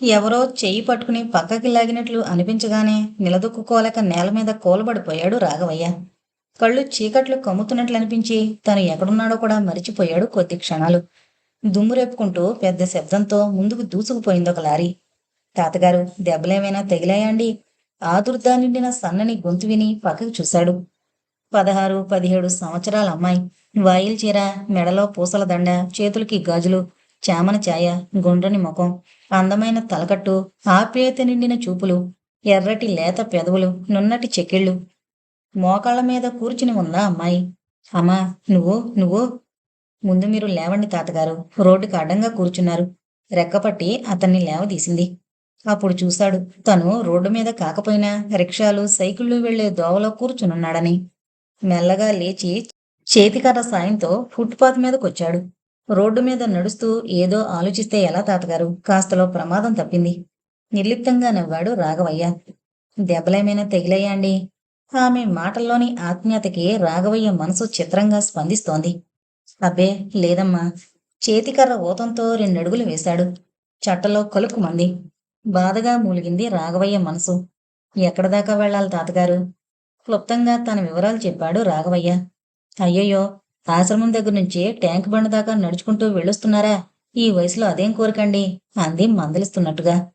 ఎవరో చేయి పట్టుకుని పక్కకి లాగినట్లు అనిపించగానే నిలదొక్కుకోలేక నేల మీద కూలబడిపోయాడు రాఘవయ్య. కళ్ళు చీకట్లు కమ్ముతున్నట్లు అనిపించి తను ఎక్కడున్నాడో కూడా మరిచిపోయాడు కొద్ది క్షణాలు. దుమ్ము రేపుకుంటూ పెద్ద శబ్దంతో ముందుకు దూసుకుపోయింది ఒక లారీ. తాతగారు దెబ్బలేమైనా తగిలాయండి ఆదుర్దా నిండిన సన్నని గొంతు విని పక్కకు చూశాడు. పదహారు పదిహేడు సంవత్సరాల అమ్మాయి. వాయిల్ చీర మెడలో పూసల దండ చేతులకి గాజులు చామన ఛాయ గుండ్రని ముఖం అందమైన తలకట్టు ఆప్యాయత నిండిన చూపులు ఎర్రటి లేత పెదవులు నున్నటి చెక్కిళ్ళు. మోకాళ్ళ మీద కూర్చుని ఉందా అమ్మాయి అమ్మా నువ్వు నువ్వు? ముందు మీరు లేవండి తాతగారు. రోడ్డుకి అడ్డంగా కూర్చున్నారు. రెక్కపట్టి అతన్ని లేవదీసింది. అప్పుడు చూశాడు తను రోడ్డు మీద కాకపోయినా రిక్షాలు సైకిళ్ళు వెళ్ళే దోవలో కూర్చునున్నాడని. మెల్లగా లేచి చేతికర్ర సాయంతో ఫుట్పాత్ మీదకొచ్చాడు. రోడ్డు మీద నడుస్తూ ఏదో ఆలోచిస్తే ఎలా తాతగారు? కాస్తలో ప్రమాదం తప్పింది. నిర్లిప్తంగా నవ్వాడు రాఘవయ్య. దెబ్బలేమైనా తెగిలయ్యా అండి? ఆమె మాటల్లోని ఆత్మీయతకి రాఘవయ్య మనసు చిత్రంగా స్పందిస్తోంది. అబ్బే లేదమ్మా. చేతికర్ర ఊతంతో రెండడుగులు వేశాడు. చట్టలో కలుక్కుమంది బాధగా మూలిగింది రాఘవయ్య మనసు. ఎక్కడదాకా వెళ్ళాలి తాతగారు? క్లుప్తంగా తన వివరాలు చెప్పాడు రాఘవయ్య. అయ్యయ్యో ఆశ్రమం దగ్గర నుంచి ట్యాంక్ బండ దాకా నడుచుకుంటూ వెళ్ళొస్తున్నారా? ఈ వయసులో అదేం కోరికండి? అంది మందలిస్తున్నట్టుగా.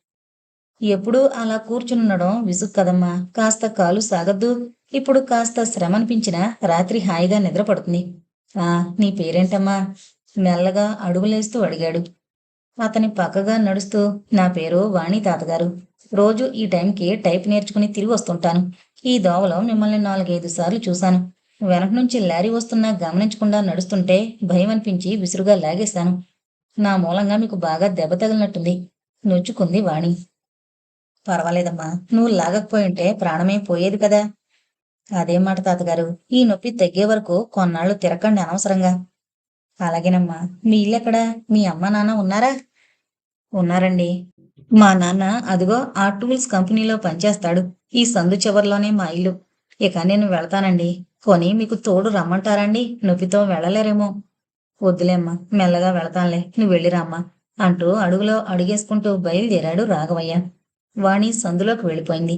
ఎప్పుడూ అలా కూర్చునుండడం విసుగు కదమ్మా. కాస్త కాలు సాగద్దు. ఇప్పుడు కాస్త శ్రమ అనిపించినా రాత్రి హాయిగా నిద్రపడుతుంది. ఆ నీ పేరేంటమ్మా? మెల్లగా అడుగులేస్తూ అడిగాడు. అతని పక్కగా నడుస్తూ నా పేరు వాణి తాతగారు. రోజు ఈ టైంకి టైప్ నేర్చుకుని తిరిగి వస్తుంటాను. ఈ దోవలో మిమ్మల్ని నాలుగైదు సార్లు చూశాను. వెనక నుంచి లారీ వస్తున్నా గమనించకుండా నడుస్తుంటే భయం అనిపించి విసురుగా లాగేశాను. నా మూలంగా మీకు బాగా దెబ్బ తగిలినట్టుంది. నొచ్చుకుంది వాణి. పర్వాలేదమ్మా నువ్వు లాగకపోయింటే ప్రాణమే పోయేది కదా. అదేం మాట తాతగారు. ఈ నొప్పి తగ్గే వరకు కొన్నాళ్ళు తిరగండి అనవసరంగా. అలాగేనమ్మా మీ ఇల్లెక్కడా మీ అమ్మ నాన్న ఉన్నారా? ఉన్నారండి. మా నాన్న అదిగో ఆ టూల్స్ కంపెనీలో పనిచేస్తాడు. ఈ సందు చివర్లోనే మా ఇల్లు. ఇక నేను వెళ్తానండి. కొని మీకు తోడు రమ్మంటారండి. నొప్పితో వెళ్ళలేరేమో. వద్దులేమ్మా మెల్లగా వెళతానులే. నువ్వు వెళ్ళిరామ్మా అంటూ అడుగులో అడుగేసుకుంటూ బయలుదేరాడు రాఘవయ్య. వాణి సందులోకి వెళ్ళిపోయింది.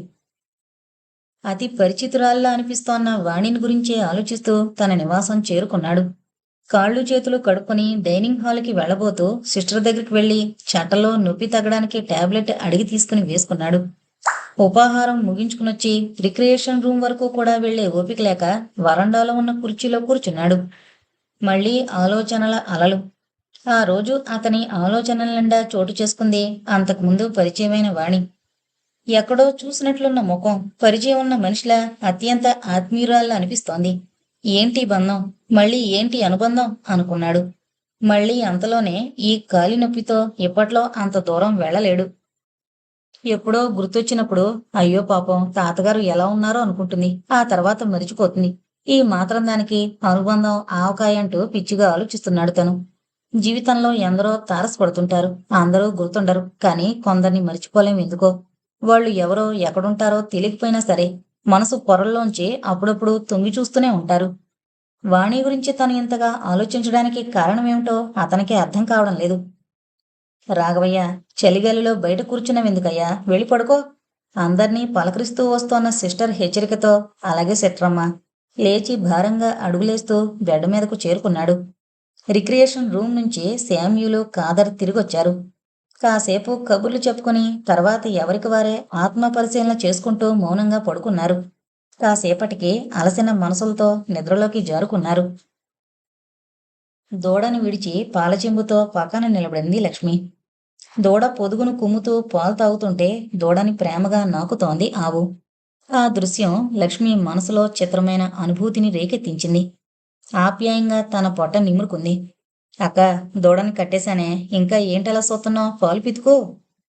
అతి పరిచితురాల్లా అనిపిస్తోన్న వాణిని గురించే ఆలోచిస్తూ తన నివాసం చేరుకున్నాడు. కాళ్ళు చేతులు కడుక్కొని డైనింగ్ హాల్కి వెళ్ళబోతూ సిస్టర్ దగ్గరికి వెళ్ళి చెట్టలో నొప్పి తగ్గడానికి టాబ్లెట్ అడిగి తీసుకుని వేసుకున్నాడు. ఉపాహారం ముగించుకునొచ్చి రిక్రియేషన్ రూమ్ వరకు కూడా వెళ్ళే ఓపిక లేక వరండాలో ఉన్న కుర్చీలో కూర్చున్నాడు. మళ్ళీ ఆలోచనల అలలు. ఆ రోజు అతని ఆలోచనల నిండా చోటు చేసుకుంది అంతకుముందు పరిచయమైన వాణి. ఎక్కడో చూసినట్లున్న ముఖం పరిచయం ఉన్న మనిషిలా అత్యంత ఆత్మీయురాల్లా అనిపిస్తోంది. ఏంటి బంధం? మళ్ళీ ఏంటి అనుబంధం? అనుకున్నాడు. మళ్ళీ అంతలోనే ఈ కాలి నొప్పితో ఇప్పట్లో అంత దూరం వెళ్ళలేడు. ఎప్పుడో గుర్తొచ్చినప్పుడు అయ్యో పాపం తాతగారు ఎలా ఉన్నారో అనుకుంటుంది. ఆ తర్వాత మరిచిపోతుంది. ఈ మాత్రం దానికి అనుబంధం ఆవకాయ అంటూ పిచ్చిగా ఆలోచిస్తున్నాడు తను. జీవితంలో ఎందరో తారసపడుతుంటారు. అందరూ గుర్తుండరు. కానీ కొందరిని మర్చిపోలేం ఎందుకో. వాళ్ళు ఎవరో ఎక్కడుంటారో తెలియకపోయినా సరే మనసు పొరల్లోంచి అప్పుడప్పుడు తొంగి చూస్తూనే ఉంటారు. వాణి గురించి తను ఇంతగా ఆలోచించడానికి కారణమేమిటో అతనికి అర్థం కావడం లేదు. రాఘవయ్య చలిగాలిలో బయట కూర్చున్నవెందుకయ్యా వెళ్ళి పడుకో. అందర్నీ పలకరిస్తూ వస్తోన్న సిస్టర్ హెచ్చరికతో అలాగే సెట్రమ్మ. లేచి భారంగా అడుగులేస్తూ బెడ్ మీదకు చేరుకున్నాడు. రిక్రియేషన్ రూమ్ నుంచి శామ్యులు కాదర్ తిరిగొచ్చారు. కాసేపు కబుర్లు చెప్పుకుని తర్వాత ఎవరికి వారే ఆత్మ పరిశీలన చేసుకుంటూ మౌనంగా పడుకున్నారు. కాసేపటికి అలసిన మనసులతో నిద్రలోకి జారుకున్నారు. దూడని విడిచి పాలచెంబుతో పక్కన నిలబడింది లక్ష్మి. దూడ పొదుగును కుమ్ముతూ పాలు తాగుతుంటే దూడని ప్రేమగా నాకుతోంది ఆవు. ఆ దృశ్యం లక్ష్మి మనసులో చిత్రమైన అనుభూతిని రేకెత్తించింది. ఆప్యాయంగా తన పొట్ట నిమురుకుంది. అక్క దూడని కట్టేశానే ఇంకా ఏంటలా సోతున్నావు పాలు పితుకో.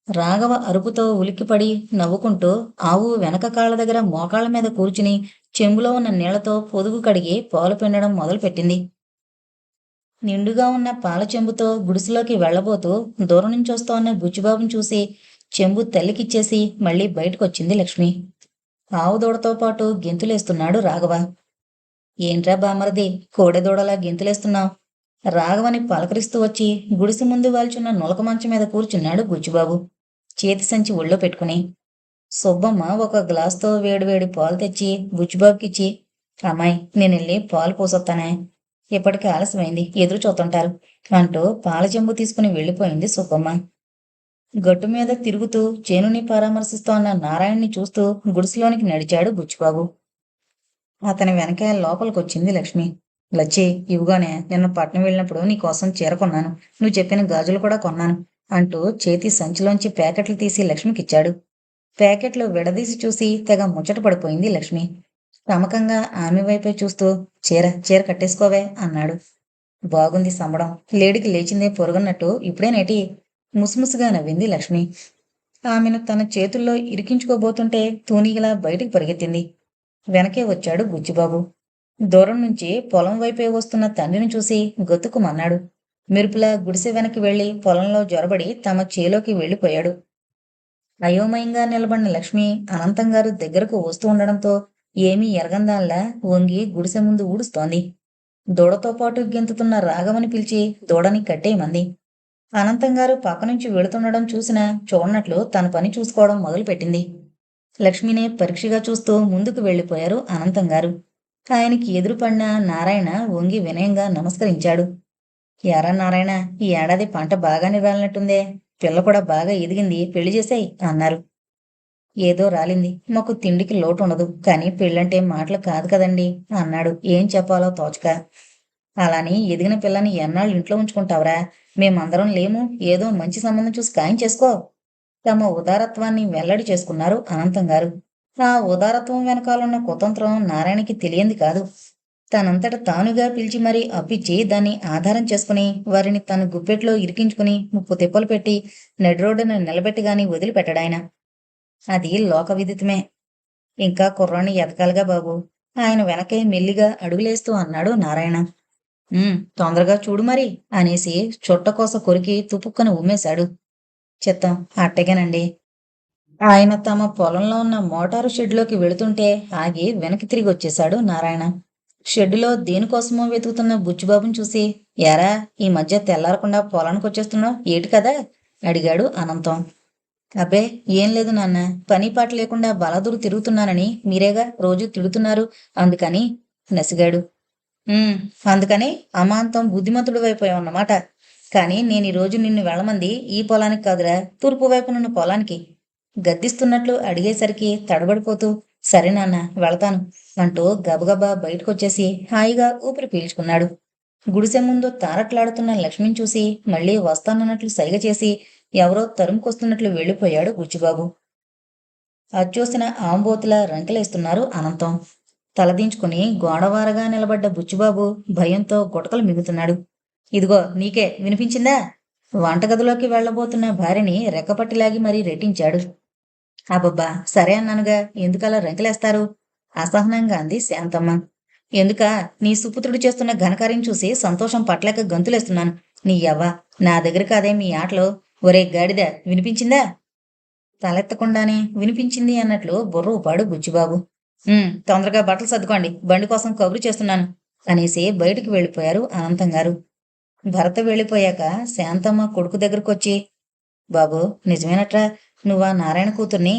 రాఘవ అరుపుతో ఉలిక్కిపడి నవ్వుకుంటూ ఆవు వెనక కాళ్ళ దగ్గర మోకాళ్ళ మీద కూర్చుని చెంబులో ఉన్న నీళ్ళతో పొదుగు కడిగి పాలు పిండడం మొదలుపెట్టింది. నిండుగా ఉన్న పాల చెంబుతో గుడిసెలోకి వెళ్ళబోతూ దూరం నుంచి వస్తోన్న బుచ్చిబాబుని చూసి చెంబు తల్లికిచ్చేసి మళ్ళీ బయటకొచ్చింది లక్ష్మి. ఆవు దూడతో పాటు గెంతులేస్తున్నాడు రాఘవ. ఏంట్రా బామరది కోడెదూడలా గెంతులేస్తున్నావు? రాఘవని పలకరిస్తూ వచ్చి గుడిసె ముందు వాల్చున్న నులక మంచం మీద కూర్చున్నాడు బుచ్చిబాబు. చేతి సంచి ఒళ్ళో పెట్టుకుని. సుబ్బమ్మ ఒక గ్లాస్తో వేడివేడి పాలు తెచ్చి బుచ్చిబాబుకిచ్చి అమ్మాయి నేను వెళ్ళి పాలు పోసొత్తానే. ఇప్పటికి ఆలస్యమైంది. ఎదురు చూస్తుంటారు. అంటూ పాల చెంబు తీసుకుని వెళ్ళిపోయింది సుబ్బమ్మ. గట్టు మీద తిరుగుతూ చేనుని పరామర్శిస్తోన్న నారాయణ్ణి చూస్తూ గుడిసెలోనికి నడిచాడు బుచ్చిబాబు. అతని వెనక లోపలికొచ్చింది లక్ష్మి. లచ్చి ఇవిగానే నిన్న పట్నం వెళ్ళినప్పుడు నీ కోసం చీర కొన్నాను. నువ్వు చెప్పిన గాజులు కూడా కొన్నాను అంటూ చేతి సంచిలోంచి ప్యాకెట్లు తీసి లక్ష్మికిచ్చాడు. ప్యాకెట్లు విడదీసి చూసి తెగ ముచ్చట పడిపోయింది లక్ష్మి. క్రమకంగా ఆమె వైపే చూస్తూ చీర చీర కట్టేసుకోవే అన్నాడు. బాగుంది సంబడం. లేడికి లేచిందే పొరుగున్నట్టు ఇప్పుడేనేటి ముసుముసుగా నవ్వింది లక్ష్మి. ఆమెను తన చేతుల్లో ఇరికించుకోబోతుంటే తూనీగలా బయటికి పరిగెత్తింది. వెనకే వచ్చాడు బుజ్జిబాబు. దూరం నుంచి పొలం వైపే వస్తున్న తండ్రిని చూసి గొతుకుమన్నాడు. మెరుపులా గుడిసె వెనక్కి వెళ్ళి పొలంలో జొరబడి తమ చేలోకి వెళ్ళిపోయాడు అయోమయంగా నిలబడిన లక్ష్మి అనంతం గారు దగ్గరకు వస్తూ ఉండడంతో ఏమీ ఎరగందాల్లా వంగి గుడిసె ముందు ఊడుస్తోంది. దూడతో పాటు గెంతుతున్న రాఘవని పిలిచి దూడని కట్టేయమంది. అనంతం గారు పక్క నుంచి వెళుతుండడం చూసిన చూడనట్లు తన పని చూసుకోవడం మొదలుపెట్టింది. లక్ష్మినే పరీక్షగా చూస్తూ ముందుకు వెళ్ళిపోయారు అనంతం గారు ఆయనకి ఎదురుపడిన నారాయణ వంగి వినయంగా నమస్కరించాడు. ఎరా నారాయణ ఈ ఏడాది పంట బాగానే రాలినట్టుందే. పిల్ల కూడా బాగా ఎదిగింది. పెళ్ళి చేసాయి అన్నారు. ఏదో రాలింది. మాకు తిండికి లోటు ఉండదు కానీ పెళ్ళంటే మాటలు కాదు కదండి. అన్నాడు. ఏం చెప్పాలో తోచక. అలాని ఎదిగిన పిల్లని ఎన్నాళ్ళు ఇంట్లో ఉంచుకుంటావరా? మేమందరం లేము. ఏదో మంచి సంబంధం చూసి ఖాయం చేసుకో. తమ ఉదారత్వాన్ని వెల్లడి చేసుకున్నారు అనంతం గారు. ఆ ఉదారత్వం వెనకాలన్న కుతంత్రం నారాయణకి తెలియంది కాదు. తనంతట తానుగా పిలిచి మరీ అప్పిచ్చి దాన్ని ఆధారం చేసుకుని వారిని తన గుప్పెట్లో ఇరికించుకుని ముప్పు తిప్పలు పెట్టి నెడ్రోడ్డును నిలబెట్టి గాని వదిలిపెట్టడాయన. అది లోక విదితమే ఇంకా కుర్రాన్ని ఎదకాలిగా బాబు. ఆయన వెనకే మెల్లిగా అడుగులేస్తూ అన్నాడు నారాయణ. తొందరగా చూడు మరి అనేసి చుట్టకోస కొరికి తుపుక్కను ఉమ్మేశాడు. చిత్తం అట్టగేనండి. ఆయన తమ పొలంలో ఉన్న మోటారు షెడ్లోకి వెళుతుంటే ఆగి వెనక్కి తిరిగి వచ్చేశాడు నారాయణ. షెడ్డులో దేనికోసమో వెతుకుతున్న బుచ్చిబాబుని చూసి ఎరా ఈ మధ్య తెల్లారకుండా పొలానికి వచ్చేస్తున్నావు? ఏటి కదా? అడిగాడు అనంతం. అబ్బే ఏం లేదు నాన్న. పని పాట లేకుండా బలదూరు తిరుగుతున్నానని మీరేగా రోజు తిడుతున్నారు. అందుకని నసిగాడు. అందుకని అమాంతం బుద్ధిమంతుడు అయిపోయావు అన్నమాట. కానీ నేను ఈ రోజు నిన్ను వెళ్ళమంది ఈ పొలానికి కాదురా. తూర్పు వైపునున్న పొలానికి. గద్దిస్తున్నట్లు అడిగేసరికి తడబడిపోతూ సరే నాన్న వెళతాను అంటూ గబగబా బయటకొచ్చేసి హాయిగా ఊపిరి పీల్చుకున్నాడు. గుడిసె ముందు తారట్లాడుతున్న లక్ష్మిని చూసి మళ్ళీ వస్తానన్నట్లు సైగ చేసి ఎవరో తరుముకొస్తున్నట్లు వెళ్ళిపోయాడు బుచ్చిబాబు అచ్చూసిన ఆంబోతులా రంకెలేస్తున్నారు అనంతం. తలదించుకుని గోడవారగా నిలబడ్డ బుచ్చిబాబు భయంతో గుటకలు మిగుతున్నాడు. ఇదిగో నీకే వినిపించిందా? వంటగదిలోకి వెళ్ళబోతున్న భార్యని రెక్కపట్టిలాగి మరీ రెట్టించాడు. అబ్బబ్బా సరే అన్నానుగా ఎందుకలా రంకెలేస్తారు? అసహనంగా అంది శాంతమ్మ. ఎందుక నీ సుపుత్రుడు చేస్తున్న ఘనకార్యం చూసి సంతోషం పట్లేక గంతులేస్తున్నాను. నీ యవ్వ నా దగ్గర కాదే మీ ఆటలో ఒరే గాడిద వినిపించిందా? తలెత్తకుండానే వినిపించింది అన్నట్లు బుర్ర ఊపాడు బుచ్చిబాబు. తొందరగా బట్టలు సర్దుకోండి బండి కోసం కబురు చేస్తున్నాను అనేసి బయటికి వెళ్ళిపోయారు అనంతం గారు. భరత వెళ్ళిపోయాక శాంతమ్మ కొడుకు దగ్గరకొచ్చి బాబు నిజమేనట్రా నువ్వా నారాయణ కూతుర్ని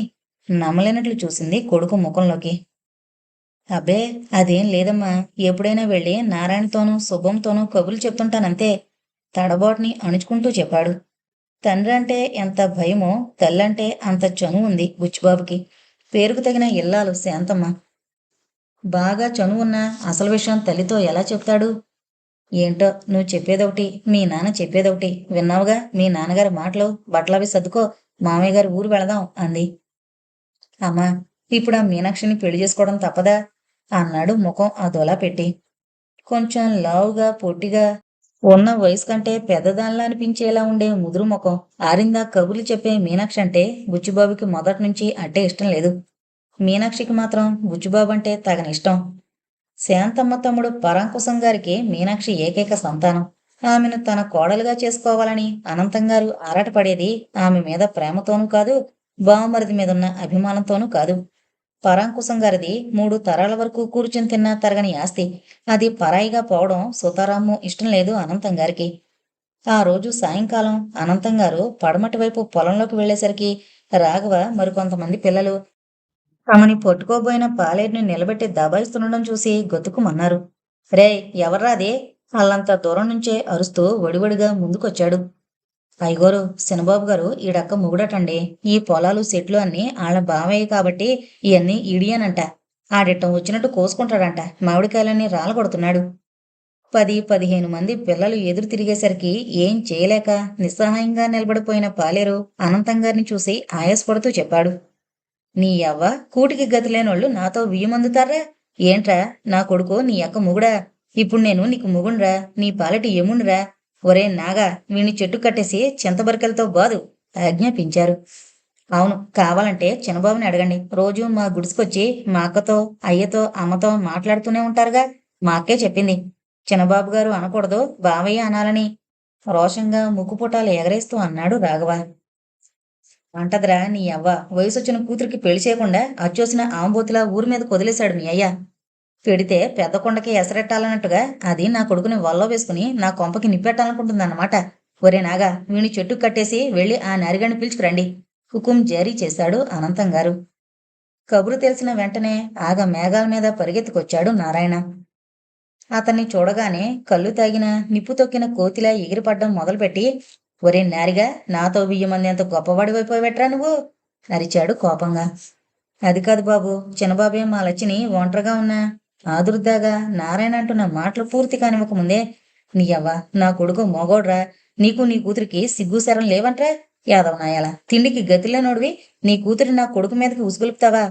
నమ్మలేనట్లు చూసింది కొడుకు ముఖంలోకి. అబ్బే అదేం లేదమ్మా ఎప్పుడైనా వెళ్ళి నారాయణతోనూ శుభంతోనూ కబుర్లు చెప్తుంటానంతే తడబాటుని అణుచుకుంటూ చెప్పాడు. తండ్రి అంటే ఎంత భయమో తల్లంటే అంత చనువు ఉంది బుచ్చిబాబుకి. పేరుకు తగిన ఇల్లాలు శాంతమ్మ. బాగా చనువున్న అసలు విషయం తల్లితో ఎలా చెప్తాడు? ఏంటో నువ్వు చెప్పేదొకటి మీ నాన్న చెప్పేదొకటి విన్నావుగా? మీ నాన్నగారి మాటలు బట్టలవి సర్దుకో మామయ్య గారి ఊరు వెళదాం అంది. అమ్మా ఇప్పుడు ఆ మీనాక్షిని పెళ్ళి చేసుకోవడం తప్పదా? అన్నాడు ముఖం అదోలా పెట్టి. కొంచెం లావుగా పొట్టిగా ఉన్న వయసు కంటే పెద్దదానిలా అనిపించేలా ఉండే ముదురు ముఖం ఆరిందా కబుర్లు చెప్పే మీనాక్షి అంటే బుచ్చిబాబుకి మొదటి నుంచి అంటే ఇష్టం లేదు. మీనాక్షికి మాత్రం బుచ్చిబాబు అంటే తగని ఇష్టం. శాంతమ్మ తమ్ముడు పరాంకుశం గారికి మీనాక్షి ఏకైక సంతానం. ఆమెను తన కోడలుగా చేసుకోవాలని అనంతం గారు ఆరాటపడేది ఆమె మీద ప్రేమతోనూ కాదు బావమరిది మీదున్న అభిమానంతోనూ కాదు. పరాంకుశం గారిది మూడు తరాల వరకు కూర్చుని తిన్న తరగని ఆస్తి. అది పరాయిగా పోవడం సుతారాము ఇష్టం లేదు అనంతం గారికి. ఆ రోజు సాయంకాలం అనంతం గారు పడమటి వైపు పొలంలోకి వెళ్ళేసరికి రాఘవ మరికొంతమంది పిల్లలు తమని పట్టుకోబోయిన పాలేడిని నిలబెట్టి దబాయిస్తుండడం చూసి గొతుకుమన్నారు. రే ఎవర్రాదే అల్లంత దూరం నుంచే అరుస్తూ వడివడిగా ముందుకొచ్చాడు. అయ్యగోరు శనబాబు గారు ఈడక్క ముగుడటండి. ఈ పొలాలు సెట్లు అన్ని ఆళ్ళ బావయ్య కాబట్టి ఇవన్నీ ఈడియనంట. ఆడిట్టం వచ్చినట్టు కోసుకుంటాడంట. మామిడికాయలన్నీ రాలగొడుతున్నాడు. పది పదిహేను మంది పిల్లలు ఎదురు తిరిగేసరికి ఏం చేయలేక నిస్సహాయంగా నిలబడిపోయిన పాలేరు అనంతంగారిని చూసి ఆయాసపడుతూ చెప్పాడు. నీ అవ్వ కూటికి గతి లేనోళ్ళు నాతో బియ్యమందుతారా ఏంట్రా నా కొడుకు నీ అక్క ముగుడా? ఇప్పుడు నేను నీకు ముగుండ్రా నీ పాలటి ఎముండ్రా ఒరే నాగా వీణ్ణి చెట్టు కట్టేసి చింతబరికలతో బాదు ఆజ్ఞాపించారు. అవును కావాలంటే చిన్నబాబుని అడగండి. రోజు మా గుడిసుకొచ్చి మా అక్కతో అయ్యతో అమ్మతో మాట్లాడుతూనే ఉంటారుగా. మా అక్కే చెప్పింది. చిన్నబాబు గారు అనకూడదు బావయ్య అనాలని రోషంగా ముక్కుపుటాలు ఎగరేస్తూ అన్నాడు రాఘవ. అంటదిరా నీ అవ్వ వయసొచ్చిన కూతురికి పెళ్ళి చేయకుండా అచ్చోసిన ఆంబోతిలా ఊరి మీద కొదిలేశాడు మీ అయ్య. పెడితే పెద్ద కొండకి ఎసరెట్టాలన్నట్టుగా అది నా కొడుకుని వల్ల వేసుకుని నా కొంపకి నిప్పెట్టాలనుకుంటుందన్నమాట. ఒరే నాగా వీణి చెట్టు కట్టేసి వెళ్ళి ఆ నరిగని పిలుచుకురండి హుకుం జారీ చేశాడు అనంతం గారు. కబురు తెలిసిన వెంటనే ఆగ మేఘాల మీద పరిగెత్తుకొచ్చాడు నారాయణ. అతన్ని చూడగానే కళ్ళు తాగిన నిప్పు తొక్కిన కోతిలా ఎగిరిపడ్డం మొదలుపెట్టి ఒరే నారిగా నాతో బియ్యమంది ఎంత గొప్పవాడివైపోయివెట్రా నువ్వు? అరిచాడు కోపంగా. అది కాదు బాబు చిన్నబాబే మా లచ్చిని ఒంటరిగా ఉన్నా ఆదుర్దాగా నారాయణ అంటున్న మాటలు పూర్తి కానివ్వకముందే నీ అవ్వ నా కొడుకు మోగోడ్రా నీకు నీ కూతురికి సిగ్గు లేవంట్రా యాదవ నాయాల తిండికి గతిలేనోడివి నీ కూతురి నా కొడుకు మీదకి ఉసుగులుపుతావా?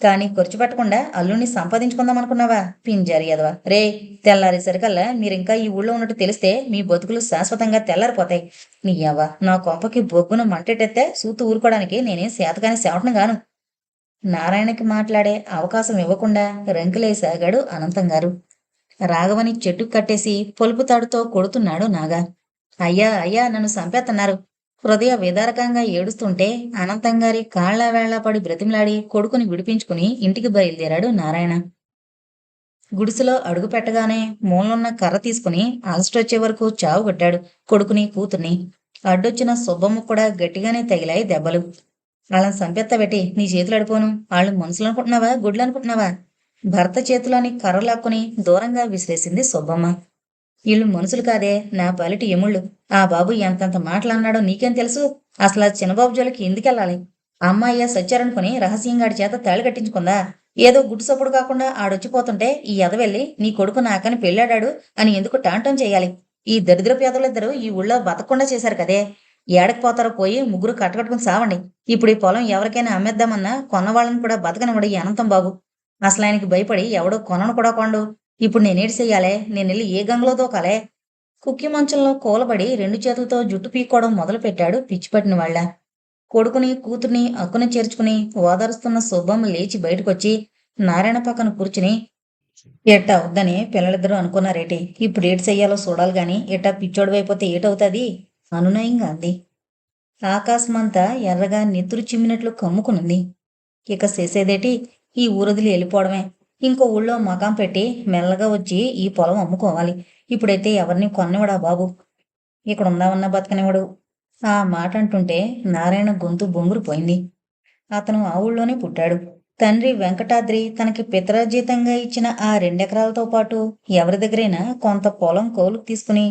కానీ ఖర్చు పెట్టకుండా అల్లుని సంపాదించుకుందాం అనుకున్నావా పింజారి యాదవ. రే తెల్లారేసరికల్లా మీరింకా ఈ ఊళ్ళో ఉన్నట్టు తెలిస్తే మీ బతుకులు శాశ్వతంగా తెల్లారిపోతాయి. నీ అవ్వ నా కొంపకి బొగ్గును మంటెట్టేస్తే సూతు ఊరుకోవడానికి నేనేం శాతకాని సేవటను గాను. నారాయణకి మాట్లాడే అవకాశం ఇవ్వకుండా రంకులేసాగాడు అనంతం గారు రాఘవని చెట్టు కట్టేసి పొలుపు తాడుతో కొడుతున్నాడు నాగా. అయ్యా అయ్యా నన్ను చంపేస్తున్నారు హృదయ విదారకంగా ఏడుస్తుంటే అనంతం గారి కాళ్ళ వేళ్ళ పడి బ్రతిమలాడి కొడుకుని విడిపించుకుని ఇంటికి బయలుదేరాడు నారాయణ. గుడిసెలో అడుగు పెట్టగానే మూలనున్న కర్ర తీసుకుని అలస్టొచ్చే వరకు చావు కొట్టాడు కొడుకుని కూతుర్ని. అడ్డొచ్చిన సుబ్బమ్మ కూడా గట్టిగానే తగిలాయి దెబ్బలు. వాళ్ళని సంపెత్తబెట్టి నీ చేతులు అడిపోను వాళ్ళు మనుషులు అనుకుంటున్నావా? గుడ్లు అనుకుంటున్నావా? భర్త చేతిలోని కర్ర లాక్కుని దూరంగా విసిరేసింది సుబ్బమ్మ. వీళ్ళు మనుషులు కాదే నా పాలిటి ఎముళ్ళు ఆ బాబు ఎంతంత మాటలన్నాడో నీకేం తెలుసు? అసలు ఆ చిన్నబాబు జోలికి ఎందుకెళ్ళాలి అమ్మాయ్య సచ్చారనుకుని రహస్యంగాడి చేత తాళి కట్టించుకుందా? ఏదో గుడ్డు సప్పుడు కాకుండా ఆడొచ్చిపోతుంటే ఈ ఎదవెళ్ళి నీ కొడుకు నాకని పెళ్ళాడాడు అని ఎందుకు టాంటం చేయాలి? ఈ దరిద్రపు ఎదవలిద్దరూ ఈ ఊళ్ళో బతకుండా చేశారు కదే. ఏడకి పోతారో పోయి ముగ్గురు కట్టకట్టుకుని సావండి. ఇప్పుడు ఈ పొలం ఎవరికైనా అమ్మేద్దామన్నా కొన్నవాళ్ళని కూడా బతకనివ్వడు ఈ అనంతం బాబు. అసలు ఆయనకి భయపడి ఎవడో కొనను కూడా కొండు. ఇప్పుడు నేనేటి చెయ్యాలే? నేను వెళ్ళి ఏ గంగలో దోకాలే? కుక్కి మంచంలో కూలబడి రెండు చేతులతో జుట్టు పీక్కోవడం మొదలుపెట్టాడు పిచ్చిపట్టిన వాళ్ళ. కొడుకుని కూతుర్ని అక్కుని చేర్చుకుని ఓదారుస్తున్న సుబ్బమ్మ లేచి బయటకొచ్చి నారాయణ పక్కన కూర్చుని ఎట్టా వద్దని పిల్లలిద్దరూ అనుకున్నారేటి? ఇప్పుడు ఏటి చెయ్యాలో చూడాలి గాని ఎట్టా అయిపోతే ఏటవుతుంది? అనునయంగా అంది ఆకాశమంతా ఎర్రగా నెత్తురు చిమ్మినట్లు కమ్ముకునుంది. ఇక చేసేదేటి? ఈ ఊరదిలి వెళ్ళిపోవడమే. ఇంకో ఊళ్ళో మకాం పెట్టి మెల్లగా వచ్చి ఈ పొలం అమ్ముకోవాలి. ఇప్పుడైతే ఎవరిని కొన్నవాడా బాబు? ఇక్కడ ఉందామన్నా బతకనివాడు? ఆ మాట అంటుంటే నారాయణ గొంతు బొంగురుపోయింది. అతను ఆ ఊళ్ళోనే పుట్టాడు. తండ్రి వెంకటాద్రి తనకి పితరాజీతంగా ఇచ్చిన ఆ రెండెకరాలతో పాటు ఎవరి దగ్గరైనా కొంత పొలం కోలుకు తీసుకుని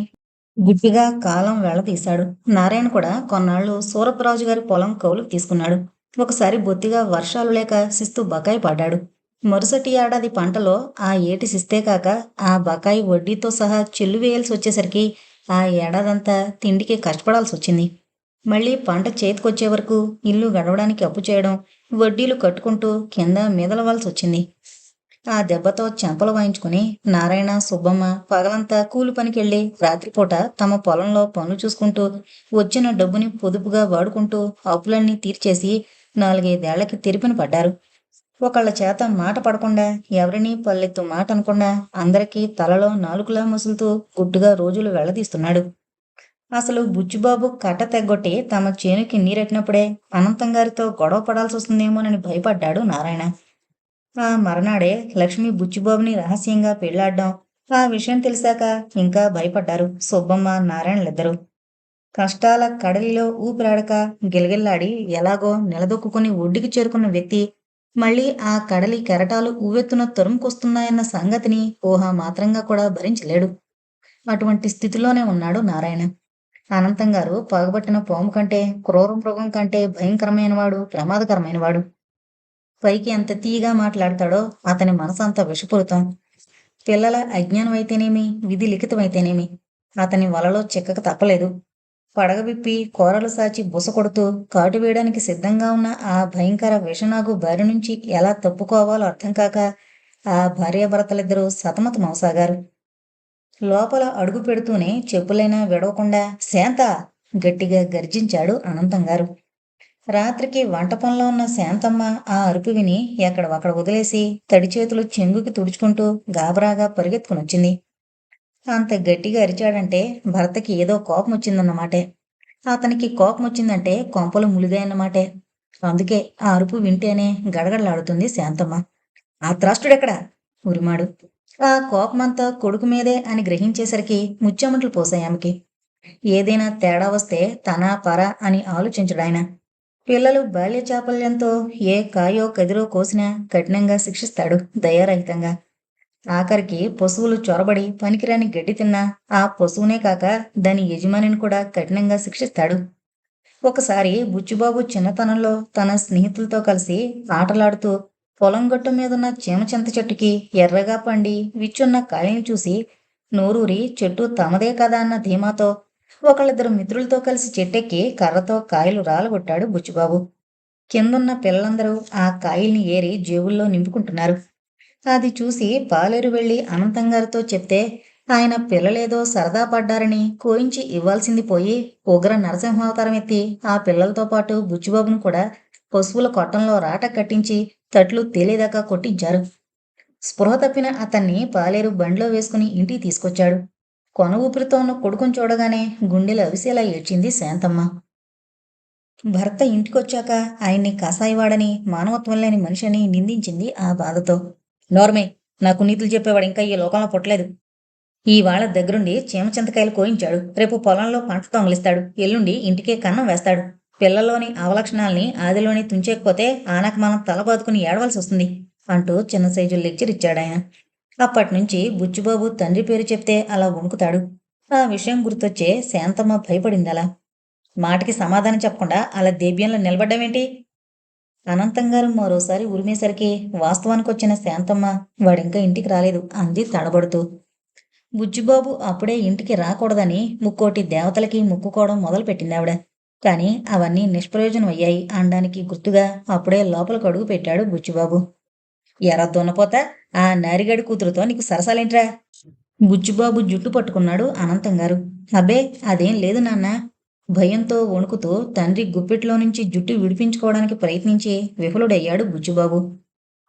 గుడ్డిగా కాలం వెళ్ళదీశాడు నారాయణ కూడా కొన్నాళ్ళు సూరపరాజు గారి పొలం కౌలుకు తీసుకున్నాడు. ఒకసారి బొత్తిగా వర్షాలు లేక శిస్తు బకాయి పడ్డాడు మరుసటి ఏడాది పంటలో ఆ ఏటి శిస్తే కాక ఆ బకాయి వడ్డీతో సహా చెల్లు వేయాల్సి వచ్చేసరికి ఆ ఏడాదంతా తిండికి కష్టపడాల్సి వచ్చింది. మళ్ళీ పంట చేతికొచ్చే వరకు ఇల్లు గడవడానికి అప్పు చేయడం వడ్డీలు కట్టుకుంటూ కింద మీదలవాల్సి వచ్చింది. ఆ దెబ్బతో చెంపలు వాయించుకుని నారాయణ సుబ్బమ్మ పగలంతా కూలి పనికెళ్ళి రాత్రిపూట తమ పొలంలో పనులు చూసుకుంటూ వచ్చిన డబ్బుని పొదుపుగా వాడుకుంటూ అప్పులన్నీ తీర్చేసి నాలుగైదేళ్ళకి తిరిపిన పడ్డారు. ఒకళ్ళ చేత మాట పడకుండా ఎవరినీ పల్లెత్తు మాట అనకుండా అందరికీ తలలో నాలుగులా ముసులుతూ గుడ్డుగా రోజులు వెళ్ళదీస్తున్నాడు. అసలు బుచ్చిబాబు కట్ట తెగ్గొట్టి తమ చేనుకి నీరెట్టినప్పుడే అనంతం గారితో గొడవ పడాల్సి వస్తుందేమోనని భయపడ్డాడు నారాయణ. ఆ మరనాడే లక్ష్మి బుచ్చిబాబుని రహస్యంగా పెళ్ళాడ్డం. ఆ విషయం తెలిసాక ఇంకా భయపడ్డారు సుబ్బమ్మ నారాయణలిద్దరూ కష్టాల కడలిలో ఊపిరాడక గిలగిల్లాడి ఎలాగో నిలదొక్కుని ఒడ్డుకి చేరుకున్న వ్యక్తి మళ్ళీ ఆ కడలి కెరటాలు ఉవ్వెత్తున తరుముకొస్తున్నాయన్న సంగతిని ఊహ మాత్రంగా కూడా భరించలేడు. అటువంటి స్థితిలోనే ఉన్నాడు నారాయణ. అనంతం గారు పగబట్టిన పాము కంటే క్రూర మృగం కంటే భయంకరమైనవాడు ప్రమాదకరమైనవాడు. పైకి ఎంత తీయగా మాట్లాడతాడో అతని మనసంత విషపూరితం పిల్లల అజ్ఞానం అయితేనేమి విధి లిఖితమైతేనేమి అతని వలలో చిక్కక తప్పలేదు. పడగ విప్పి కూరలు సాచి బుస కొడుతూ కాటు వేయడానికి సిద్ధంగా ఉన్న ఆ భయంకర విషనాగు బారి నుంచి ఎలా తప్పుకోవాలో అర్థం కాక ఆ భార్యాభర్తలిద్దరూ సతమతమవసాగారు లోపల అడుగు పెడుతూనే చెప్పులైనా విడవకుండా శాంత! గట్టిగా గర్జించాడు అనంతం గారు. రాత్రికి వంట పనిలో ఉన్న శాంతమ్మ ఆ అరుపు విని ఎక్కడ అక్కడ వదిలేసి తడి చేతులు చెంగుకి తుడుచుకుంటూ గాబరాగా పరిగెత్తుకునొచ్చింది. అంత గట్టిగా అరిచాడంటే భర్తకి ఏదో కోపం వచ్చిందన్నమాటే అతనికి కోపం వచ్చిందంటే కొంపలు ములిగాయన్నమాటే. అందుకే ఆ అరుపు వింటేనే గడగడలాడుతుంది శాంతమ్మ. ఆ త్రాష్టుడెక్కడా? ఉరిమాడు. ఆ కోపమంతా కొడుకు మీదే అని గ్రహించేసరికి ముచ్చెమటలు పోసాయి ఆమెకి. ఏదైనా తేడా వస్తే తన పర అని ఆలోచించడాయన. పిల్లలు బాల్య చాపల్యంతో ఏ కాయో కదిరో కోసినా కఠినంగా శిక్షిస్తాడు దయారహితంగా. ఆఖరికి పశువులు చొరబడి పనికిరాని గడ్డి తిన్నా ఆ పశువునే కాక దాని యజమానిని కూడా కఠినంగా శిక్షిస్తాడు. ఒకసారి బుచ్చిబాబు చిన్నతనంలో తన స్నేహితులతో కలిసి ఆటలాడుతూ పొలం గట్టు మీదున్న చీమచింత చెట్టుకి ఎర్రగా పండి విచ్చున్న కాయని చూసి నోరూరి చెట్టు తమదే కదా అన్న ధీమాతో ఒకళ్ళిద్దరు మిత్రులతో కలిసి చెట్టెక్కి కర్రతో కాయలు రాలగొట్టాడు బుచ్చిబాబు. కిందున్న పిల్లలందరూ ఆ కాయల్ని ఏరి జేబుల్లో నింపుకుంటున్నారు. అది చూసి పాలేరు వెళ్ళి అనంతంగారితో చెప్తే ఆయన పిల్లలేదో సరదా పడ్డారని కోయించి ఇవ్వాల్సింది పోయి ఉగ్ర నరసింహావతారం ఎత్తి ఆ పిల్లలతో పాటు బుచ్చిబాబును కూడా పశువుల కొట్టంలో రాట కట్టించి తట్లు తేలేదాకా కొట్టించారు. స్పృహ తప్పిన అతన్ని పాలేరు బండిలో వేసుకుని ఇంటికి తీసుకొచ్చాడు. కొన ఊపిరితో ఉన్న కొడుకుని చూడగానే గుండెలు అవిసేలా ఏడ్చింది శాంతమ్మ. భర్త ఇంటికొచ్చాక ఆయన్ని కాసాయివాడని మానవత్వం లేని మనిషిని నిందించింది ఆ బాధతో. నోర్మే నాకు నీతులు చెప్పేవాడు ఇంకా ఈ లోకంలో పుట్టలేదు. ఈ వాళ్ళ దగ్గరుండి చీమచింతకాయలు కోయించాడు. రేపు పొలంలో పంట తొంగలిస్తాడు ఎల్లుండి ఇంటికే కన్నం వేస్తాడు. పిల్లల్లోని అవలక్షణాల్ని ఆదిలోని తుంచేకపోతే ఆనకమానం మనం తల బాదుకుని ఏడవలసి వస్తుంది అంటూ చిన్న సైజు లెక్చర్ ఇచ్చాడాయన అప్పటినుంచి బుచ్చిబాబు తండ్రి పేరు చెప్తే అలా వణుకుతాడు. ఆ విషయం గుర్తొచ్చే శాంతమ్మ భయపడింది అలా మాటకి సమాధానం చెప్పకుండా అలా దేవ్యంలో నిలబడ్డమేంటి? అనంతం గారు మరోసారి ఉరిమేసరికి వాస్తవానికి వచ్చిన శాంతమ్మ వాడింకా ఇంటికి రాలేదు అంది తడబడుతూ. బుజ్జిబాబు అప్పుడే ఇంటికి రాకూడదని ముక్కోటి దేవతలకి ముక్కుకోవడం మొదలుపెట్టింది ఆవిడ కానీ అవన్నీ నిష్ప్రయోజనం అయ్యాయి అనడానికి గుర్తుగా అప్పుడే లోపలికి అడుగు పెట్టాడు బుచ్చిబాబు. ఎరా దున్నపోత ఆ నారిగడి కూతురుతో నీకు సరసాలేంట్రా? బుచ్చిబాబు జుట్టు పట్టుకున్నాడు అనంతం గారు. అబ్బే అదేం లేదు నాన్న. భయంతో వణుకుతూ తండ్రి గుప్పిట్లో నుంచి జుట్టు విడిపించుకోవడానికి ప్రయత్నించి విఫలుడయ్యాడు బుచ్చిబాబు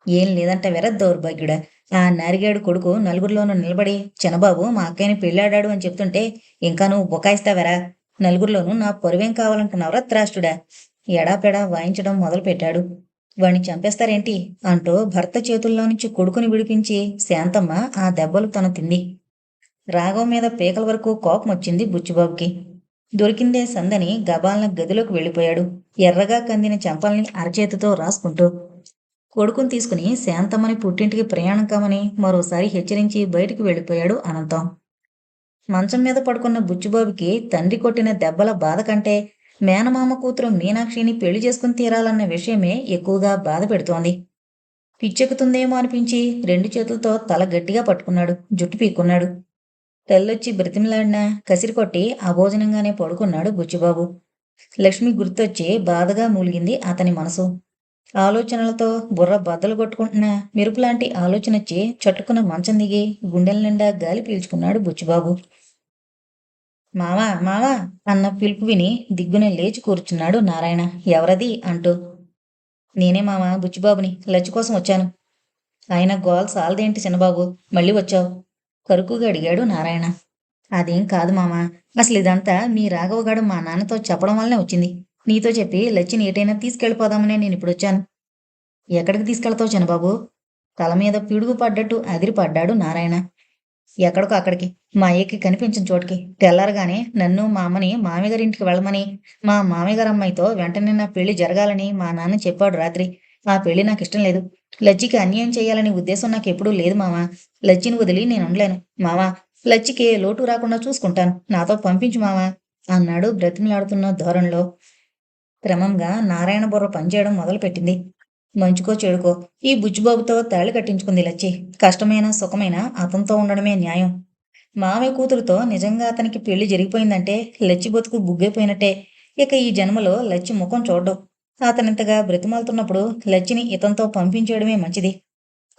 ఏం లేదంట వెర దౌర్భాగ్యుడా. ఆ నారిగాడు కొడుకు నలుగురిలోనూ నిలబడి చిన్నబాబు మా అక్కయ్యని పెళ్ళాడాడు అని చెప్తుంటే ఇంకా నువ్వు బొకాయిస్తావెరా నలుగురిలోనూ నా పొరువేం కావాలంటున్నావురా త్రాష్టుడా? ఎడాపెడా వాయించడం మొదలుపెట్టాడు. వాణ్ణి చంపేస్తారేంటి? అంటూ భర్త చేతుల్లో నుంచి కొడుకుని విడిపించి శాంతమ్మ ఆ దెబ్బలు తను తింది. రాఘవ మీద పీకల వరకు కోపం వచ్చింది బుచ్చిబాబుకి. దొరికిందే సందని గబాలన గదిలోకి వెళ్ళిపోయాడు. ఎర్రగా కందిన చెంపల్ని అరచేతితో రాసుకుంటూ కొడుకుని తీసుకుని శాంతమ్మని పుట్టింటికి ప్రయాణం కామని మరోసారి హెచ్చరించి బయటికి వెళ్ళిపోయాడు అనంతం. మంచం మీద పడుకున్న బుచ్చిబాబుకి తండ్రి కొట్టిన దెబ్బల బాధ కంటే మేనమామ కూతురు మీనాక్షిని పెళ్ళి చేసుకుని తీరాలన్న విషయమే ఎక్కువగా బాధ పెడుతోంది. పిచ్చెక్కుతుందేమో అనిపించి రెండు చేతులతో తల గట్టిగా పట్టుకున్నాడు. జుట్టు పీక్కున్నాడు. తెల్లొచ్చి బ్రతిమలాడినా కసిరి కొట్టి అభోజనంగానే పడుకున్నాడు బుచ్చిబాబు. లక్ష్మి గుర్తొచ్చి బాధగా మూలిగింది అతని మనసు. ఆలోచనలతో బుర్ర బద్దలు కొట్టుకుంటున్న మెరుపులాంటి ఆలోచన వచ్చి చట్టుకున్న మంచం దిగి గుండెల నిండా గాలి పీల్చుకున్నాడు బుచ్చిబాబు. మావా మావా అన్న పిలుపు విని దిగ్గున లేచి కూర్చున్నాడు నారాయణ. ఎవరది? అంటూ. నేనే మావా బుచ్చిబాబుని. లచ్చి కోసం వచ్చాను. ఆయన గోల్ సాలదేంటి చిన్నబాబు? మళ్ళీ వచ్చావు? కరుకుగా అడిగాడు నారాయణ. అదేం కాదు మామా అసలు ఇదంతా మీ రాఘవగాడు మా నాన్నతో చెప్పడం వల్లనే వచ్చింది. నీతో చెప్పి లచ్చిని ఏటైనా తీసుకెళ్ళిపోదామనే నేను ఇప్పుడు వచ్చాను. ఎక్కడికి తీసుకెళ్తావు చిన్నబాబు? తల మీద పిడుగు పడ్డట్టు అదిరిపడ్డాడు నారాయణ. ఎక్కడికో అక్కడికి. మా అయ్యకి కనిపించిన చోటుకి. తెల్లారగానే నన్ను మా అమ్మని మామయ్యగారింటికి గారి ఇంటికి వెళ్ళమని మా మామయ్యగారు అమ్మాయితో వెంటనే నా పెళ్ళి జరగాలని మా నాన్న చెప్పాడు రాత్రి. ఆ పెళ్ళి నాకు ఇష్టం లేదు. లచ్చికి అన్యాయం చేయాలనే ఉద్దేశం నాకు ఎప్పుడూ లేదు మావా. లచ్చిని వదిలి నేను ఉండలేను. మావా లచ్చికి లోటు రాకుండా చూసుకుంటాను. నాతో పంపించు మావా అన్నాడు బ్రతిమలాడుతున్న ధోరణిలో. క్రమంగా నారాయణ బుర్ర పనిచేయడం మొదలుపెట్టింది. మంచుకో చెడుకో. ఈ బుజ్జిబాబుతో తాళి కట్టించుకుంది లచ్చి. కష్టమైన సుఖమైన అతనితో ఉండడమే న్యాయం. మామయ్య కూతురుతో నిజంగా అతనికి పెళ్ళి జరిగిపోయిందంటే లచ్చి బతుకు బుగ్గైపోయినట్టే. ఇక ఈ జన్మలో లచ్చి ముఖం చూడ్డం. అతనింతగా బ్రతిమాలుతున్నప్పుడు లచ్చిని ఇతంతో పంపించేయడమే మంచిది.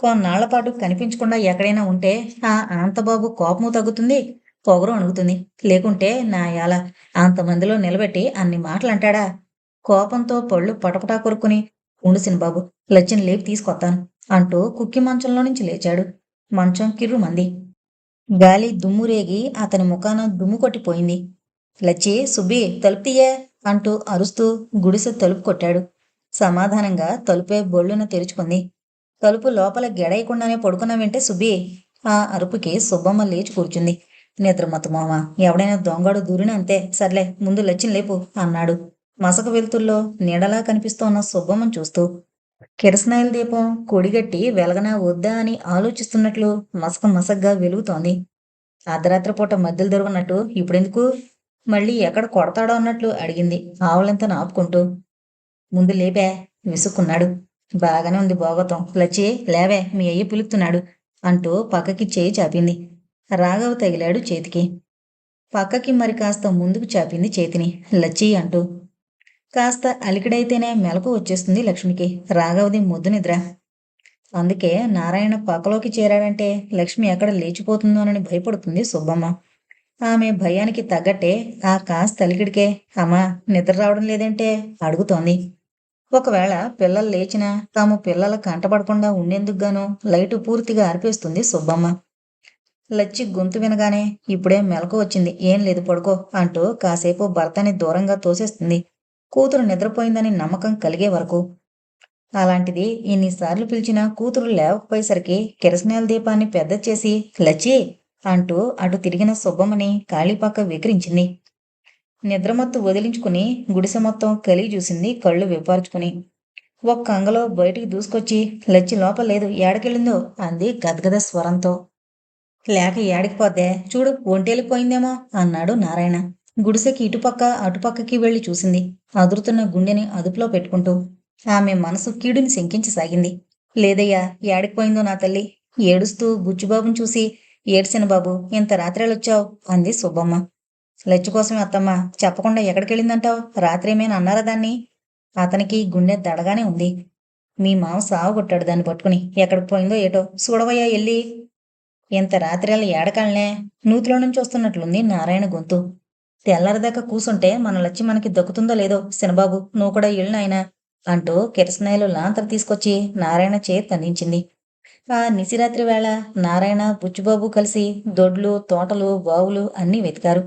కొన్నాళ్ళపాటు కనిపించకుండా ఎక్కడైనా ఉంటే ఆ ఆంతబాబు కోపము తగ్గుతుంది పొగరు అణుగుతుంది. లేకుంటే నా యాల అంతమందిలో నిలబెట్టి అన్ని మాటలు అంటాడా కోపంతో పళ్ళు పటపటా కొరుక్కుని ఉండు బాబు లచ్చిని లేపి తీసుకొస్తాను అంటూ కుక్కి మంచంలో నుంచి లేచాడు. మంచం కిర్రుమంది గాలి దుమ్మురేగి అతని ముఖాన దుమ్ము కొట్టిపోయింది. లచ్చి సుబ్బి తలుపు తీయే అంటూ అరుస్తూ గుడిసె తలుపు కొట్టాడు. సమాధానంగా తలుపే బొళ్ళున తెరుచుకుంది. తలుపు లోపల గెడయకుండానే పడుకున్న వెంటే సుబ్బి ఆ అరుపుకి సుబ్బమ్మ లేచి కూర్చుంది. నిద్రమత్తు మామ ఎవడైనా దొంగడు దూరిన అంతే. సర్లే ముందు లచ్చిన లేపు అన్నాడు. మసక వెలుతుల్లో నీడలా కనిపిస్తోన్న సుబ్బమ్మను చూస్తూ కిరసనాయిల దీపం కొడిగట్టి వెలగనా వద్దా అని ఆలోచిస్తున్నట్లు మసక మసగ్గా వెలుగుతోంది. అర్ధరాత్రి పూట మధ్యలు దొరుకున్నట్టు ఇప్పుడెందుకు? మళ్ళీ ఎక్కడ కొడతాడో అన్నట్లు అడిగింది ఆవులంత నాపుకుంటూ ముందు లేపే విసుక్కున్నాడు. బాగానే ఉంది భోగతం లచ్చి లేవే మీ అయ్య పిలుస్తున్నాడు అంటూ పక్కకి చేయి చాపింది. రాఘవ తగిలాడు చేతికి. పక్కకి మరి కాస్త ముందుకు చాపింది చేతిని. లచ్చి అంటూ కాస్త అలికిడైతేనే మెలకు వచ్చేస్తుంది లక్ష్మికి. రాఘవది ముద్దు నిద్ర. అందుకే నారాయణ పక్కలోకి చేరాడంటే లక్ష్మి ఎక్కడ లేచిపోతుందోనని భయపడుతుంది సుబ్బమ్మ. ఆమె భయానికి తగ్గట్టే ఆ కాస్త అలికిడికే అమ్మా నిద్ర రావడం లేదంటే అడుగుతోంది. ఒకవేళ పిల్లలు లేచినా తాము పిల్లల కంటపడకుండా ఉండేందుకు గాను లైటు పూర్తిగా ఆర్పేస్తుంది సుబ్బమ్మ. లచ్చి గొంతు వినగానే ఇప్పుడే మెలకు వచ్చింది ఏం లేదు పడుకో అంటూ కాసేపు భర్తని దూరంగా తోసేస్తుంది. కూతురు నిద్రపోయిందని నమ్మకం కలిగే వరకు. అలాంటిది ఇన్నిసార్లు పిలిచినా కూతురు లేవకపోయేసరికి కిరసనాల దీపాన్ని పెద్ద చేసి లచ్చి అంటూ అటు తిరిగిన సుబ్బమ్మని కాళీపాక వికరించింది. నిద్రమత్తు వదిలించుకుని గుడిసె మొత్తం కలిగి చూసింది కళ్ళు విపార్చుకుని ఒక్క అంగలో బయటికి దూసుకొచ్చి లచ్చి లోపల లేదు ఏడకెళ్ళిందో అంది గదగద స్వరంతో. లేక ఏడికిపోద్దే చూడు ఒంటేలిపోయిందేమో అన్నాడు నారాయణ. గుడిసెకి ఇటుపక్క అటుపక్కకి వెళ్ళి చూసింది. అదురుతున్న గుండెని అదుపులో పెట్టుకుంటూ ఆమె మనసు కీడుని శంకించసాగింది. లేదయ్యా ఏడికిపోయిందో నా తల్లి? ఏడుస్తూ బుచ్చుబాబుని చూసి ఏడ్సిన బాబు ఇంత రాత్రేళ్ళొచ్చావు అంది సుబ్బమ్మ. లచ్చి కోసమే అత్తమ్మ చెప్పకుండా ఎక్కడికెళ్ళిందంటావు? రాత్రేమేనా అన్నారా దాన్ని? అతనికి గుండె దడగానే ఉంది. మీ మామ సావు కొట్టాడు దాన్ని పట్టుకుని. ఎక్కడికి పోయిందో ఏటో? చూడవయ్యా ఎల్లి ఇంత రాత్రిళ్ళ ఏడకాలనే? నూతిలో నుంచి వస్తున్నట్లుంది నారాయణ గొంతు. తెల్లారిదాకా కూసుంటే మన లచ్చి మనకి దక్కుతుందో లేదో శనబాబు నువ్వు కూడా ఇళ్ళు నాయనా అంటూ కిరసనాయలు లాంతర తీసుకొచ్చి నారాయణ చేతి అందించింది ఆ నిశిరాత్రి వేళ నారాయణ బుచ్చుబాబు కలిసి దొడ్లు తోటలు బావులు అన్నీ వెతికారు.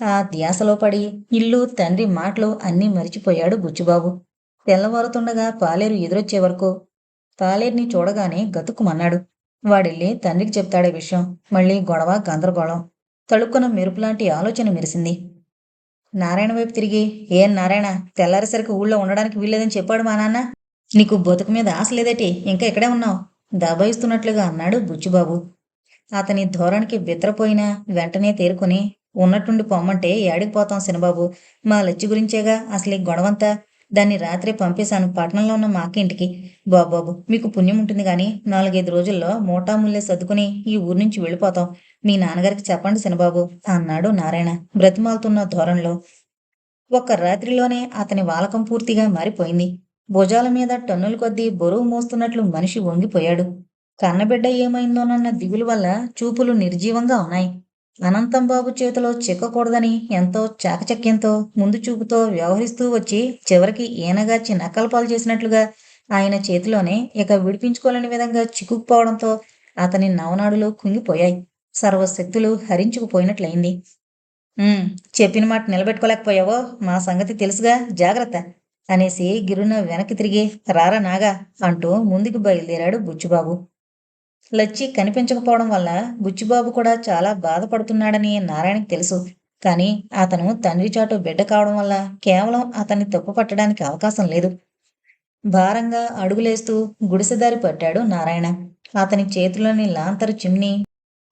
ఆ ధ్యాసలో పడి ఇల్లు తండ్రి మాటలు అన్నీ మరిచిపోయాడు బుచ్చుబాబు. తెల్లవారుతుండగా పాలేరు ఎదురొచ్చే వరకు పాలేరుని చూడగానే గతుక్కుమన్నాడు. వాడెళ్ళి తండ్రికి చెప్తాడే విషయం మళ్ళీ గొడవ గందరగోళం. తడుక్కున మెరుపులాంటి ఆలోచన మెరిసింది. నారాయణ వైపు తిరిగి ఏం నారాయణ తెల్లారేసరికి ఊళ్ళో ఉండడానికి వీల్లేదని చెప్పాడు మా నాన్న. నీకు బతుకు మీద ఆశ లేదటి? ఇంకా ఇక్కడే ఉన్నావు. దబాయిస్తున్నట్లుగా అన్నాడు బుచ్చిబాబు అతని ధోరణికి బిత్రపోయినా వెంటనే తేరుకుని ఉన్నట్టుండి పొమ్మంటే ఏడికి పోతాం సినబాబు. మా లచ్చి గురించేగా అసలు ఈ గొడవంతా దాన్ని రాత్రి పంపేశాను. పట్టణంలో ఉన్న మాకింటికి. బాబాబు మీకు పుణ్యం ఉంటుంది కానీ నాలుగైదు రోజుల్లో మోటాముల్లే సర్దుకుని ఈ ఊరు నుంచి వెళ్ళిపోతాం. మీ నాన్నగారికి చెప్పండి శనబాబు అన్నాడు నారాయణ బ్రతిమాలుతున్న ధోరణిలో. ఒక్క రాత్రిలోనే అతని వాలకం పూర్తిగా మారిపోయింది. భుజాల మీద టన్నుల కొద్దీ బరువు మోస్తున్నట్లు మనిషి వంగిపోయాడు. కన్నబిడ్డ ఏమైందోనన్న దిగులు వల్ల చూపులు నిర్జీవంగా ఉన్నాయి. అనంతం బాబు చేతిలో చిక్కకూడదని ఎంతో చాకచక్యంతో ముందు చూపుతో వ్యవహరిస్తూ వచ్చి చివరికి ఈయనగా చిన్నకల్పాలు చేసినట్లుగా ఆయన చేతిలోనే ఇక విడిపించుకోలేని విధంగా చిక్కుకుపోవడంతో అతని నవనాడులు కుంగిపోయాయి. సర్వశక్తులు హరించుకుపోయినట్లయింది. చెప్పిన మాట నిలబెట్టుకోలేకపోయావో మా సంగతి తెలుసుగా జాగ్రత్త అనేసి గిరున వెనక్కి తిరిగి రారా నాగా అంటూ ముందుకు బయలుదేరాడు బుచ్చుబాబు. లచ్చి కనిపించకపోవడం వల్ల బుచ్చిబాబు కూడా చాలా బాధపడుతున్నాడని నారాయణకి తెలుసు. కానీ అతను తండ్రి చాటు బిడ్డ కావడం వల్ల కేవలం అతన్ని తప్పు పట్టడానికి అవకాశం లేదు. భారంగా అడుగులేస్తూ గుడిసెదారి పట్టాడు నారాయణ. అతని చేతిలోని లాంతరు చిమ్ని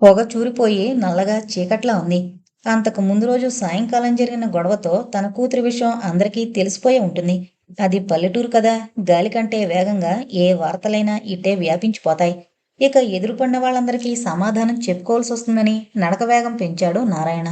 పొగ చూరిపోయి నల్లగా చీకట్లా ఉంది. అంతకు ముందు రోజు సాయంకాలం జరిగిన గొడవతో తన కూతురి విషయం అందరికీ తెలిసిపోయి ఉంటుంది. అది పల్లెటూరు కదా గాలి కంటే వేగంగా ఏ వార్తలైనా ఇట్టే వ్యాపించిపోతాయి. ఇక ఎదురుపడిన వాళ్ళందరికీ సమాధానం చెప్పుకోవాల్సి వస్తుందని నడక వేగం పెంచాడు నారాయణ.